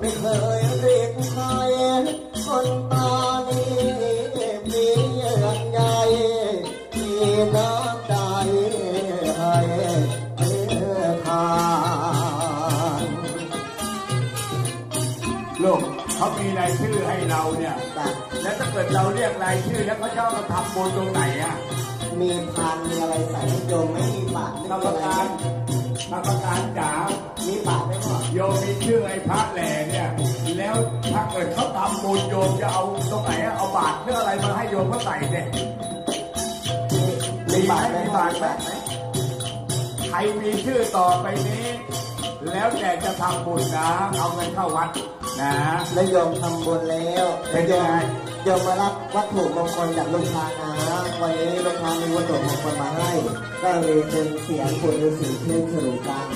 เคยเรียกใครคนตานี้มีเยื่อใยมีน้ำใจให้เพื่อทานลูกเขามีรายชื่อให้เราเนี่ย แล้วถ้าเกิดเราเรียกรายชื่อแล้วเขาจะเอามาทำบุญตรงไหนอะ มีพานมีอะไรใส่ให้โยมไม่มีบาทกรมไม่มีอะไรการกรรมการจ๋า พระแหล่เนี่ย แล้วถ้าเกิดเขาทำบุญโยมจะเอาตรงไหนอะเอาบาตรเพื่ออะไรมาให้โยมเขาใส่เนี่ยมีบาทไหมมีพ่อบาทไหมใครมีชื่อต่อไปนี้ แล้วแต่จะทำบุญนะ เอาเงินเข้าวัดนะแล้วโยมทำบุญแล้วเป็นโยยังมไงโยมมารับวัตถุมงคลจากลูกค้านะวันนี้ลูกค้ามีวัตถุมงคลมาให้ก็เลยเป็นเสียงคุณฤาษีเทพฉลูกัน